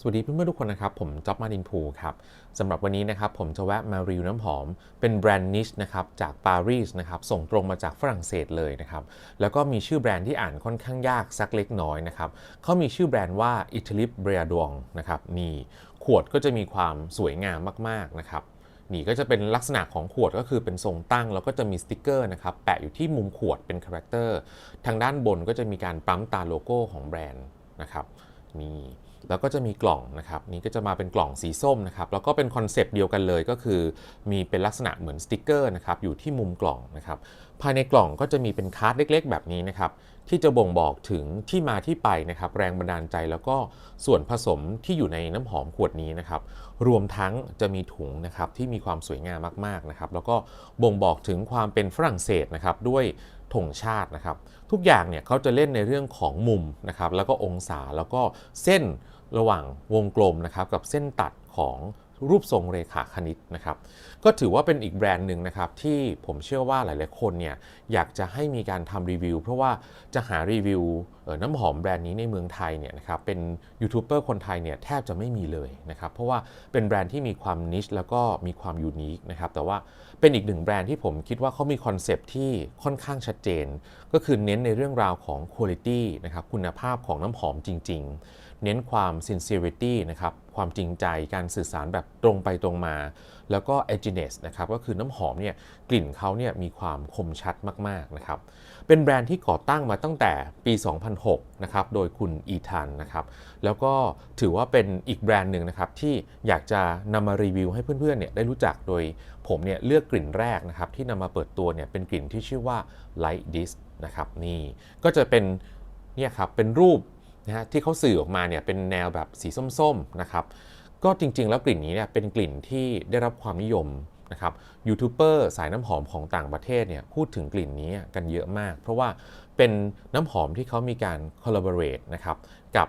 สวัสดีเพื่อนๆทุกคนนะครับ ผมจ๊อบมาดินพูครับสำหรับวันนี้นะครับผมจะแวะมารีวิวน้ำหอม เป็นแบรนด์นิชนะครับจากปารีสนะครับส่งตรงมาจากฝรั่งเศสเลยนะครับแล้วก็มีชื่อแบรนด์ที่อ่านค่อนข้างยากสักเล็กน้อยนะครับเขามีชื่อแบรนด์ว่าอิตาลิปเบรดองนะครับนี่ขวดก็จะมีความสวยงามมากๆนะครับนี่ก็จะเป็นลักษณะของขวดก็คือเป็นทรงตั้ง แล้วก็จะมีสติกเกอร์นะครับแปะอยู่ที่มุมขวดเป็นคาแรคเตอร์ทางด้านบนก็จะมีการปั๊มตาโลโก้ของแบรนด์นะครับนี่ แล้วก็จะมีกล่องนะครับนี่ก็จะมาเป็นกล่องสีส้มนะครับแล้วก็เป็นคอนเซปต์เดียวกันเลยก็คือ มีเป็นลักษณะเหมือนสติกเกอร์นะครับอยู่ที่มุมกล่องนะครับภายในกล่องก็จะมีเป็นคาร์ดเล็ก ๆ แบบนี้นะครับที่จะบ่งบอกถึงที่มาที่ไปนะครับแรงบันดาลใจแล้วก็ส่วนผสมที่อยู่ในน้ำหอมขวดนี้นะครับรวมทั้งจะมีถุงนะครับที่มีความสวยงามมากๆนะครับแล้วก็บ่งบอกถึงความเป็นฝรั่งเศสนะครับด้วยธงชาตินะครับ ทุกอย่างเนี่ยเขาจะเล่นในเรื่องของมุมนะครับแล้วก็องศาแล้วก็เส้น ระหว่างวงกลมนะครับกับเส้นตัดของรูปทรงเรขาคณิตนะครับ ก็ถือว่าเป็นอีกแบรนด์หนึ่งนะครับ ที่ผมเชื่อว่าหลาย ๆ คนเนี่ยอยากจะให้มีการทำรีวิว เพราะว่าจะหารีวิวน้ำหอมแบรนด์นี้ในเมืองไทยเนี่ยนะครับเป็นยูทูบเบอร์คนไทยเนี่ยแทบจะไม่มีเลยนะครับ เพราะว่าเป็นแบรนด์ที่มีความนิชแล้วก็มีความยูนิคนะครับ แต่ว่าเป็นอีกหนึ่งแบรนด์ที่ผมคิดว่าเขามีคอนเซปต์ที่ค่อนข้างชัดเจน ก็คือเน้นในเรื่องราวของคุณภาพนะครับคุณภาพของน้ำหอมจริง ๆ เน้นความ sincerity นะครับ ความจริงใจ การสื่อสารแบบตรงไปตรงมา แล้วก็ edginess นะครับ ก็คือน้ำหอมเนี่ย กลิ่นเขาเนี่ยมีความคมชัดมาก ๆ นะครับ เป็นแบรนด์ที่ก่อตั้งมาตั้งแต่ปี 2006 นะครับ โดยคุณอีธานนะครับ แล้วก็ถือว่าเป็นอีกแบรนด์หนึ่งนะครับ ที่อยากจะนำมารีวิวให้เพื่อนๆ เนี่ยได้รู้จัก โดยผมเนี่ยเลือกกลิ่นแรกนะครับที่นำมาเปิดตัวเนี่ยเป็นกลิ่นที่ชื่อว่า Light Dis นะครับ นี่ ก็จะเป็นเนี่ยครับ เป็นรูป นะฮะที่เขาสื่อออกมาเนี่ยเป็นแนวแบบสีส้มๆนะครับก็จริงๆ แล้วกลิ่นนี้เนี่ยเป็นกลิ่นที่ได้รับความนิยมนะครับยูทูบเบอร์สายน้ำหอมของต่างประเทศเนี่ยพูดถึงกลิ่นนี้กันเยอะมาก เพราะว่าเป็นน้ำหอมที่เขามีการ collaborate นะครับกับ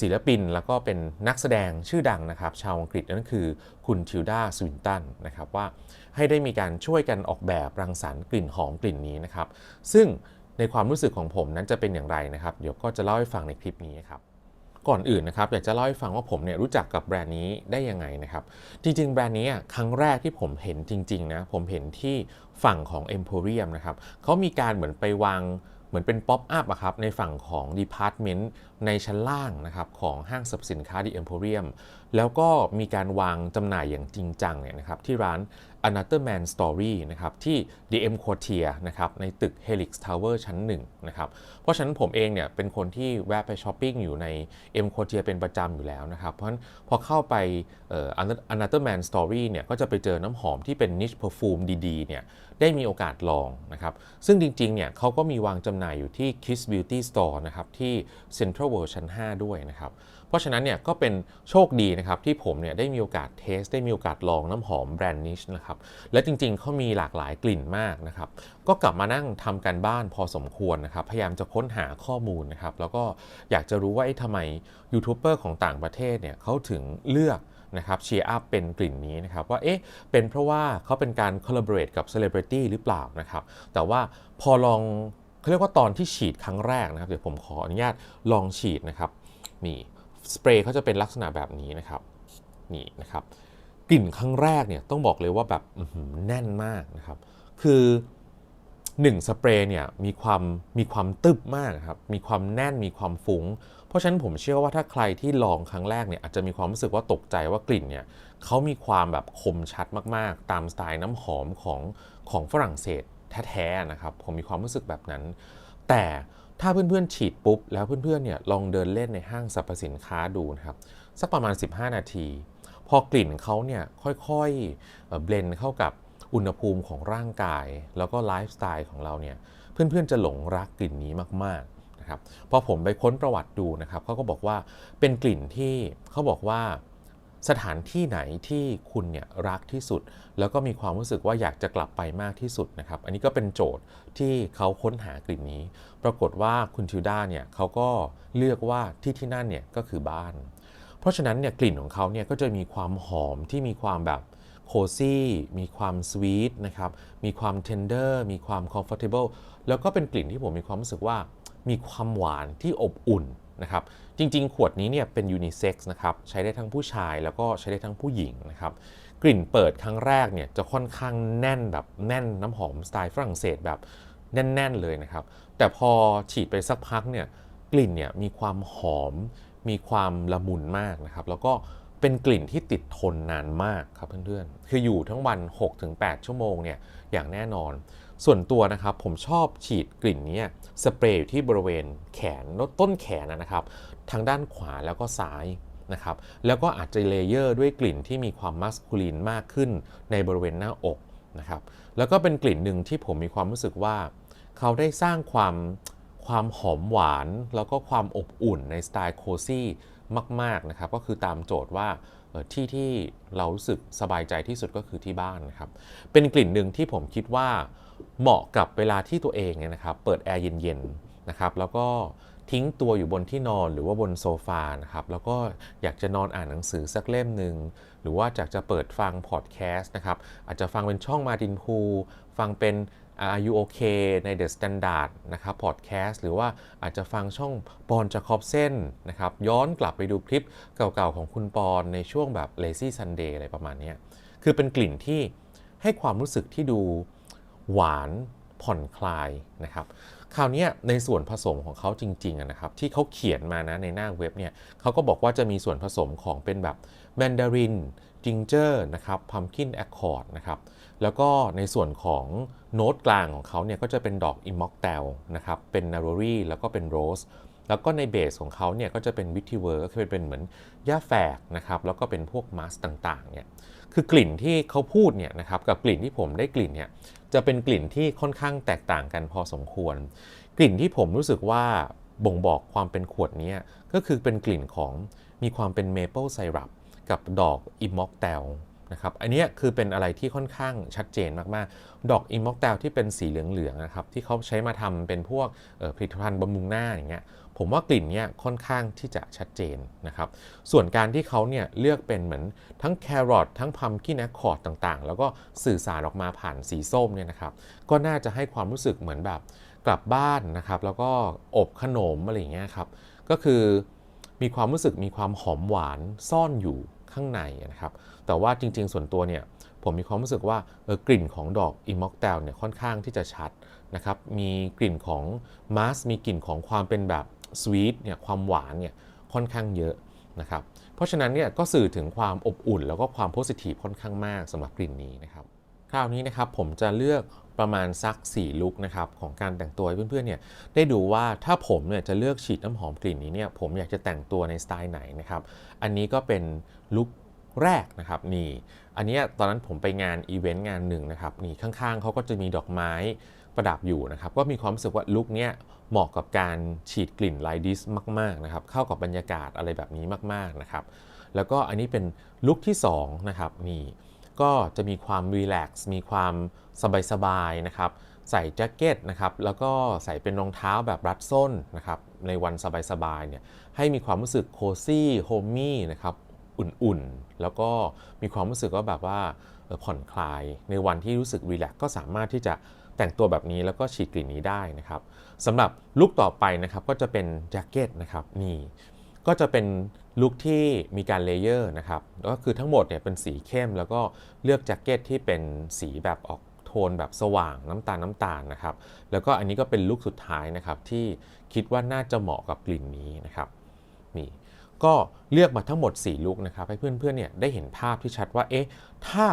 ศิลปินแล้วก็เป็นนักแสดงชื่อดังนะครับ ชาวอังกฤษนั่นคือคุณทิลดาสวินตันนะครับว่าให้ได้มีการช่วยกันออกแบบรังสรรค์กลิ่นหอมกลิ่นนี้นะครับ ซึ่ง ในความรู้สึกของผมนั้นจะเป็นอย่างไรนะครับ เดี๋ยวก็จะเล่าให้ฟังในคลิปนี้ครับก่อนอื่นนะครับอยากจะเล่าให้ฟังว่าผมเนี่ยรู้จักกับแบรนด์นี้ได้ยังไงนะครับ จริง ๆ แบรนด์นี้ครั้งแรกที่ผมเห็นจริงๆนะผมเห็นที่ฝั่งของ Emporium นะครับเขามีการเหมือนไปวางเหมือนเป็นป๊อปอัพอะครับในฝั่งของ Department ในชั้นล่างนะครับของห้างสรรพสินค้า The Emporium แล้วก็มีการวางจำหน่ายอย่างจริงจังเนี่ยนะครับที่ร้าน Another Man Story นะครับที่ DM Quartier นะครับในตึก Helix Tower ชั้น1นะครับเพราะฉะนั้นผมเองเนี่ยเป็นคนที่แวะไปช้อปปิ้งอยู่ใน M Quartier เป็นประจำอยู่แล้วนะครับ เพราะฉะนั้นพอเข้าไปอ่อ Another Man Story เนี่ยก็จะไปเจอน้ำหอมที่เป็น niche perfume ดีๆเนี่ยได้มีโอกาสลองนะครับซึ่งจริงๆเนี่ยเขาก็มีวางจำหน่ายอยู่ที่ Kiss Beauty Store นะครับที่ Central World ชั้น 5 ด้วยนะครับ เพราะฉะนั้นเนี่ยก็เป็นโชคดีนะครับที่ผมเนี่ยได้มีโอกาสเทส ได้มีโอกาสลองน้ำหอมแบรนด์นิชนะครับ และจริงๆเขามีหลากหลายกลิ่นมากนะครับ ก็กลับมานั่งทำกันบ้านพอสมควรนะครับ พยายามจะค้นหาข้อมูลนะครับ แล้วก็อยากจะรู้ว่าเอ๊ะทำไมยูทูบเบอร์ของต่างประเทศเนี่ยเขาถึงเลือกนะครับเชียร์อัพเป็นกลิ่นนี้นะครับว่าเอ๊ะเป็นเพราะว่าเขาเป็นการ collaborate กับ celebrity หรือเปล่านะครับแต่ว่าพอลอง เขาเรียกว่าตอนที่ฉีดครั้งแรกนะครับ เดี๋ยวผมขออนุญาตลองฉีดนะครับ นี่สเปรย์เขาจะเป็นลักษณะแบบนี้นะครับ นี่นะครับ กลิ่นครั้งแรกเนี่ยต้องบอกเลยว่าแบบแน่นมากนะครับ คือ1สเปรย์เนี่ยมีความมีความตึบมากครับ มีความแน่นมีความฟุง้ง เพราะฉะนั้นผมเชื่อว่าถ้าใครที่ลองครั้งแรกเนี่ยอาจจะมีความรู้สึกว่าตกใจว่ากลิ่นเนี่ยเขามีความแบบคมชัดมากๆ ตามสไตล์น้ำหอมของของฝรั่งเศส แท้ๆนะครับ ผมมีความรู้สึกแบบนั้น แต่ถ้าเพื่อนๆฉีดปุ๊บ แล้วเพื่อนๆเนี่ยลองเดินเล่นในห้างสรรพสินค้าดูนะครับสักประมาณ 15 นาที พอกลิ่นเขาเนี่ยค่อยๆเบลนเข้ากับอุณหภูมิของร่างกาย แล้วก็ไลฟ์สไตล์ของเราเนี่ยเพื่อนๆจะหลงรักกลิ่นนี้มากๆนะครับพอผมไปค้นประวัติดูนะครับเขาก็บอกว่าเป็นกลิ่นที่เขาบอกว่า สถานที่ไหนที่คุณเนี่ยรักที่สุด แล้วก็มีความรู้สึกว่าอยากจะกลับไปมากที่สุดนะครับ อันนี้ก็เป็นโจทย์ที่เขาค้นหากลิ่นนี้ ปรากฏว่าคุณทิวด้าเนี่ยเขาก็เลือกว่าที่ที่นั่นเนี่ยก็คือบ้าน เพราะฉะนั้นเนี่ยกลิ่นของเขาเนี่ยก็จะมีความหอมที่มีความแบบโคซี่มีความสวีทนะครับ มีความเทนเดอร์มีความคอมฟอร์ทเบิลแล้วก็เป็นกลิ่นที่ผมมีความรู้สึกว่า มีความหวานที่อบอุ่น นะครับจริงๆ ขวดนี้เนี่ยเป็นยูนิเซ็กซ์นะครับใช้ได้ทั้งผู้ชายแล้วก็ใช้ได้ทั้งผู้หญิงนะครับกลิ่นเปิดครั้งแรกเนี่ยจะค่อนข้างแน่นแบบแน่นน้ำหอมสไตล์ฝรั่งเศสแบบแน่นๆเลยนะครับแต่พอฉีดไปสักพักเนี่ยกลิ่นเนี่ยมีความหอม มีความละมุนมากนะครับแล้วก็เป็นกลิ่นที่ติดทนนานมากครับเพื่อนๆ คืออยู่ทั้งวัน 6-8 ชั่วโมงเนี่ยอย่างแน่นอน ส่วนตัวนะครับผมชอบฉีดกลิ่นนี้สเปรย์อยู่ที่บริเวณแขนต้นแขนนะครับ ทางด้านขวาแล้วก็ซ้ายนะครับแล้วก็อาจจะเลเยอร์ด้วยกลิ่นที่มีความมัสคูลีนมากขึ้นในบริเวณหน้าอกนะครับแล้วก็เป็นกลิ่นหนึ่งที่ผมมีความรู้สึกว่า เขาได้สร้างความความหอมหวาน แล้วก็ความอบอุ่นในสไตล์โคซี่มากๆนะครับก็คือตามโจทย์ว่าที่ที่เรารู้สึกสบายใจที่สุดก็คือที่บ้านนะครับเป็นกลิ่นหนึ่งที่ผมคิดว่า เหมาะกับเวลาที่ตัวเองเนี่ยนะครับ เปิดแอร์เย็นๆนะครับ แล้วก็ทิ้งตัวอยู่บนที่นอนหรือว่าบนโซฟานะครับ แล้วก็อยากจะนอนอ่านหนังสือสักเล่มหนึ่ง หรือว่าอยากจะเปิดฟังพอดแคสต์นะครับ อาจจะฟังเป็นช่องมาดินพูฟังเป็น Are you okay ใน The Standard นะครับพอดแคสต์หรือว่าอาจจะฟังช่องปอนจาคอบเส้นนะครับ ย้อนกลับไปดูคลิปเก่าๆของคุณปอนในช่วงแบบ Lazy Sunday อะไรประมาณนี้ คือเป็นกลิ่นที่ให้ความรู้สึกที่ดู หวานผ่อนคลายนะครับคราวนี้ในส่วนผสมของเขาจริงๆนะครับที่เขาเขียนมานะในหน้าเว็บเนี่ยเขาก็บอกว่าจะมีส่วนผสมของเป็นแบบแมนดารินจิงเจอร์นะครับพัมคินแอคคอร์ดนะครับแล้วก็ในส่วนของโน้ตกลางของเขาเนี่ยก็จะเป็นดอกอิมมอกเตลนะครับเป็นนาโรรี่แล้วก็เป็นโรสแล้วก็ในเบสของเขาเนี่ยก็จะเป็นวิติเวอร์ก็คือเป็นเหมือนหญ้าแฝกนะครับแล้วก็เป็นพวกมาสต่างๆเนี่ยคือกลิ่นที่เขาพูดเนี่ยนะครับกับกลิ่นที่ผมได้กลิ่นเนี่ย จะเป็นกลิ่นที่ค่อนข้างแตกต่างกันพอสมควร กลิ่นที่ผมรู้สึกว่าบ่งบอกความเป็นขวดนี้ก็คือเป็นกลิ่นของมีความเป็นเมเปิลไซรัปกับดอกอิมมอกเตลนะครับอันนี้คือเป็นอะไรที่ค่อนข้างชัดเจนมากๆ ดอกอิมมอกเตลที่เป็นสีเหลืองๆนะครับที่เขาใช้มาทำเป็นพวกผลิตภัณฑ์บำรุงหน้าอย่างเงี้ย ผมว่ากลิ่นเนี่ยค่อนข้างที่จะชัดเจนนะครับ ส่วนการที่เขาเนี่ยเลือกเป็นเหมือนทั้งแครอททั้งพัมกินแอคคอร์ดต่างๆ แล้วก็สื่อสารออกมาผ่านสีส้มเนี่ยนะครับ ก็น่าจะให้ความรู้สึกเหมือนแบบกลับบ้านนะครับ แล้วก็อบขนมอะไรอย่างเงี้ยครับ ก็คือมีความรู้สึกมีความหอมหวานซ่อนอยู่ข้างในนะครับ แต่ว่าจริง ๆ ส่วนตัวเนี่ยผมมีความรู้สึกว่าเออกลิ่นของดอกอิมมอกเตลเนี่ยค่อนข้างที่จะชัดนะครับ มีกลิ่นของมาสมีกลิ่นของความเป็นแบบ สวีทเนี่ยความหวานเนี่ยค่อนข้างเยอะนะครับเพราะฉะนั้นเนี่ยก็สื่อถึงความอบอุ่น แล้วก็ความโพสิทีฟค่อนข้างมากสำหรับกลิ่นนี้นะครับคราวนี้นะครับผมจะเลือกประมาณสัก 4 ลุคนะครับของการแต่งตัวเพื่อนๆเนี่ยได้ดูว่าถ้าผมเนี่ยจะเลือกฉีดน้ำหอมกลิ่นนี้เนี่ยผมอยากจะแต่งตัวในสไตล์ไหนนะครับอันนี้ก็เป็นลุคแรกนะครับนี่อันนี้ตอนนั้นผมไปงานอีเวนต์งานหนึ่งนะครับนี่ข้างๆเขาก็จะมีดอกไม้ ประดับอยู่นะครับก็มีความรู้สึกว่าลุคเนี้ยเหมาะกับการฉีดกลิ่นไลดิสมากๆนะครับเข้ากับบรรยากาศอะไรแบบนี้มากๆนะครับแล้วก็อันนี้เป็นลุคที่2นะครับนี่ก็จะมีความรีแลกซ์มีความสบายๆนะครับใส่แจ็คเก็ตนะครับแล้วก็ใส่เป็นรองเท้าแบบรัดส้นนะครับในวันสบายๆเนี่ยให้มีความรู้สึกโคซี่โฮมมี่นะครับอุ่นๆ แล้วก็มีความรู้สึกว่าแบบว่าผ่อนคลายในวันที่รู้สึกรีแลกซ์ก็สามารถที่จะ แต่งตัวแบบนี้แล้วก็ฉีดกลิ่นนี้ได้นะครับสำหรับลุคต่อไปนะครับก็จะเป็นแจ็คเก็ตนะครับนี่ก็จะเป็นลุคที่มีการเลเยอร์นะครับก็คือทั้งหมดเนี่ยเป็นสีเข้ม แล้วก็เลือกแจ็คเก็ตที่เป็นสีแบบออกโทนแบบสว่างน้ำตาลน้ำตาลนะครับ แล้วก็อันนี้ก็เป็นลุคสุดท้ายนะครับที่คิดว่าน่าจะเหมาะกับกลิ่นนี้นะครับนี่ก็เลือกมาทั้งหมด 4 ลุคนะครับให้เพื่อนๆเนี่ยได้เห็นภาพที่ชัดว่าเอ๊ะถ้า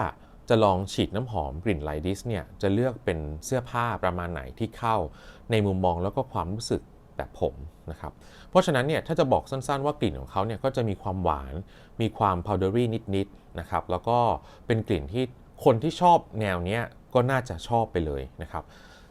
จะลองฉีดน้ำหอมกลิ่นไลดิสเนี่ยจะเลือกเป็นเสื้อผ้าประมาณไหนที่เข้าในมุมมองแล้วก็ความรู้สึกแบบผมนะครับ เพราะฉะนั้นเนี่ยถ้าจะบอกสั้นๆว่ากลิ่นของเขาเนี่ยก็จะมีความหวาน มีความ powdery นิดๆนะครับ แล้วก็เป็นกลิ่นที่คนที่ชอบแนวเนี้ยก็น่าจะชอบไปเลยนะครับ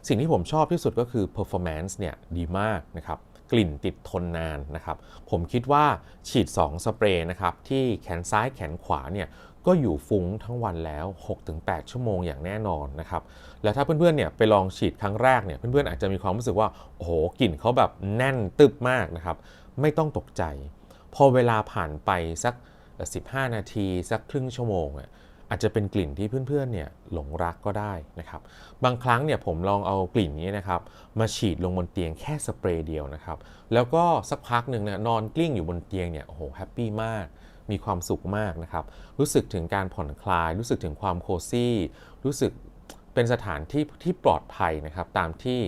สิ่งที่ผมชอบที่สุดก็คือ performance เนี่ยดีมากนะครับ กลิ่นติดทนนานนะครับ ผมคิดว่าฉีด 2 สเปรย์นะครับที่แขนซ้ายแขนขวาเนี่ย ก็อยู่ฟุ้งทั้งวันแล้ว 6-8 ชั่วโมงอย่างแน่นอนนะครับ แล้วถ้าเพื่อนๆเนี่ยไปลองฉีดครั้งแรกเนี่ย เพื่อนๆอาจจะมีความรู้สึกว่า โอ้โห กลิ่นเขาแบบแน่นตึบมากนะครับ ไม่ต้องตกใจ พอเวลาผ่านไปสัก 15 นาที สักครึ่งชั่วโมงอะอาจจะเป็นกลิ่นที่เพื่อนๆเนี่ยหลงรักก็ได้นะครับ บางครั้งเนี่ยผมลองเอากลิ่นนี้นะครับมาฉีดลงบนเตียงแค่สเปรย์เดียวนะครับ แล้วก็สักพักหนึ่งเนี่ยนอนกลิ้งอยู่บนเตียงเนี่ยโอ้โหแฮปปี้มาก มีความสุขมากนะครับ รู้สึกถึงการผ่อนคลาย รู้สึกถึงความโคซี่ รู้สึกเป็นสถานที่ที่ปลอดภัยนะครับ ตามที่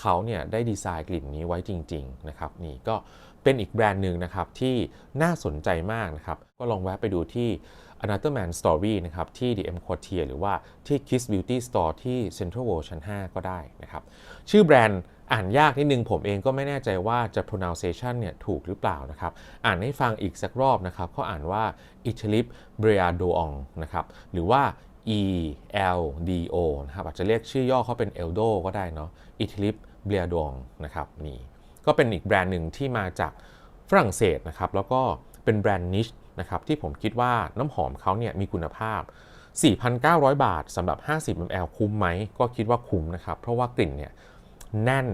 เขาเนี่ยได้ดีไซน์กลิ่นนี้ไว้จริง ๆ นะครับ นี่ก็เป็นอีกแบรนด์หนึ่งนะครับ ที่น่าสนใจมากนะครับ ก็ลองแวะไปดูที่ Another Man Story นะครับ ที่ The M Quartier หรือว่าที่ Kiss Beauty Store ที่ Central World ชั้น 5 ก็ได้นะครับ ชื่อแบรนด์ อ่านยากนิดนึงผมเองก็ไม่แน่ใจว่าจะ pronunciation เนี่ยถูกหรือเปล่านะครับ อ่านให้ฟังอีกสักรอบนะครับเขาอ่านว่า i t a l i p b r e a d o o n นะครับหรือว่า E L D O นะครับอาจจะเรียกชื่อย่อเขาเป็น Eldo ก็ได้เนาะ i t a l i p b r e a d o n นะครับนี่ก็เป็นอีกแบรนด์หนึ่งที่มาจากฝรั่งเศสนะครับแล้วก็เป็นแบรนด์นิชนะครับที่ผมคิดว่าน้ำหอมเขาเนี่ยมีคุณภาพ 4,900 บาทสำหรับ 50 ml คุ้มไหม ก็คิดว่าคุ้มนะครับ เพราะว่ากลิ่นเนี่ย แน่น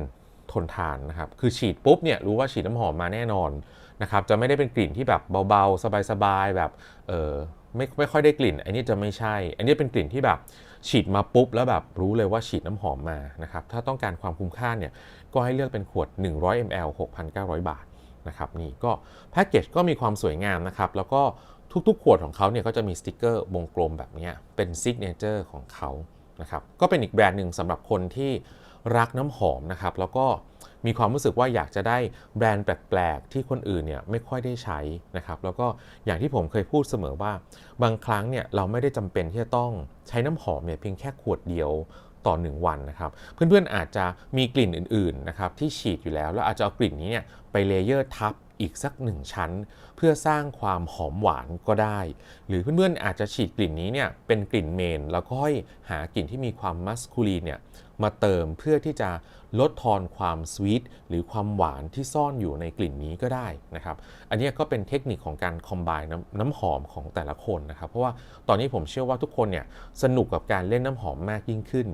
ทนทานนะครับ คือฉีดปุ๊บเนี่ยรู้ว่าฉีดน้ำหอมมาแน่นอนนะครับ จะไม่ได้เป็นกลิ่นที่แบบเบาๆ สบายๆ แบบเออไม่ไม่ค่อยได้กลิ่น อันนี้จะไม่ใช่ อันนี้เป็นกลิ่นที่แบบฉีดมาปุ๊บแล้วแบบรู้เลยว่าฉีดน้ำหอมมานะครับ ถ้าต้องการความคุ้มค่าเนี่ยก็ให้เลือกเป็นขวด 100 ml 6,900 บาทนะครับนี่ก็แพ็กเกจก็มีความสวยงามนะครับ แล้วก็ทุกๆ ขวดของเขาเนี่ยก็จะมีสติกเกอร์วงกลมแบบนี้เป็นซิกเนเจอร์ของเขานะครับ ก็เป็นอีกแบรนด์หนึ่งสำหรับคนที่ รักน้ำหอมนะครับ แล้วก็มีความรู้สึกว่าอยากจะได้แบรนด์แปลกๆ ที่คนอื่นเนี่ยไม่ค่อยได้ใช้นะครับ แล้วก็อย่างที่ผมเคยพูดเสมอว่า บางครั้งเนี่ยเราไม่ได้จำเป็นที่จะต้องใช้น้ำหอมเนี่ยเพียงแค่ขวดเดียวต่อ 1 วันนะครับ เพื่อนๆอาจจะมีกลิ่นอื่นๆนะครับที่ฉีดอยู่แล้ว แล้วอาจจะเอากลิ่นนี้เนี่ยไปเลเยอร์ทับอีกสัก 1 ชั้น เพื่อสร้างความหอมหวานก็ได้ หรือเพื่อนๆอาจจะฉีดกลิ่นนี้เนี่ยเป็นกลิ่นเมน แล้วก็ค่อยหากลิ่นที่มีความมัสคูลีนเนี่ย มาเติมเพื่อที่จะลดทอนความสวีทหรือความหวานที่ซ่อนอยู่ในกลิ่นนี้ก็ได้นะครับ อันนี้ก็เป็นเทคนิคของการคอมไบน้น้ำหอมของแต่ละคนนะครับ เพราะว่าตอนนี้ผมเชื่อว่าทุกคนเนี่ยสนุกกับการเล่นน้ำหอมมากยิ่งขึ้น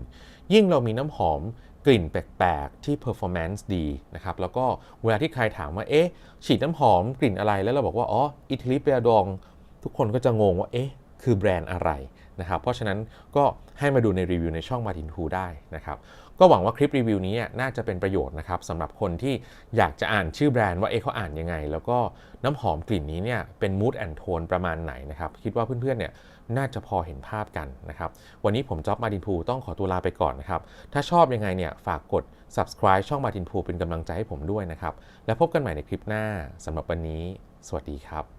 ยิ่งเรามีน้ำหอมกลิ่นแปลกๆ ที่ performance ดีนะครับ แล้วก็เวลาที่ใครถามว่า เอ๊ะ ฉีดน้ำหอมกลิ่นอะไร แล้วเราบอกว่า อ๋อ อิตาลีเปียดอง ทุกคนก็จะงงว่า เอ๊ะ คือแบรนด์อะไร นะครับเพราะฉะนั้นก็ให้มาดูในรีวิวในช่อง Martin Hu ได้นะครับก็หวังว่าคลิปรีวิวนี้น่าจะเป็นประโยชน์นะครับสำหรับคนที่อยากจะอ่านชื่อแบรนด์ว่าเอ๊ะเขาอ่านยังไง แล้วก็น้ำหอมกลิ่นนี้เนี่ยเป็น mood and tone ประมาณไหนนะครับคิดว่าเพื่อนๆเนี่ยน่าจะพอเห็นภาพกันนะครับวันนี้ผมจ๊อบมาดินพูต้องขอตัวลาไปก่อนนะครับถ้าชอบยังไงเนี่ยฝากกด subscribe ช่องมาดินพูเป็นกำลังใจให้ผมด้วยนะครับแล้วพบกันใหม่ในคลิปหน้าสำหรับวันนี้ สวัสดีครับ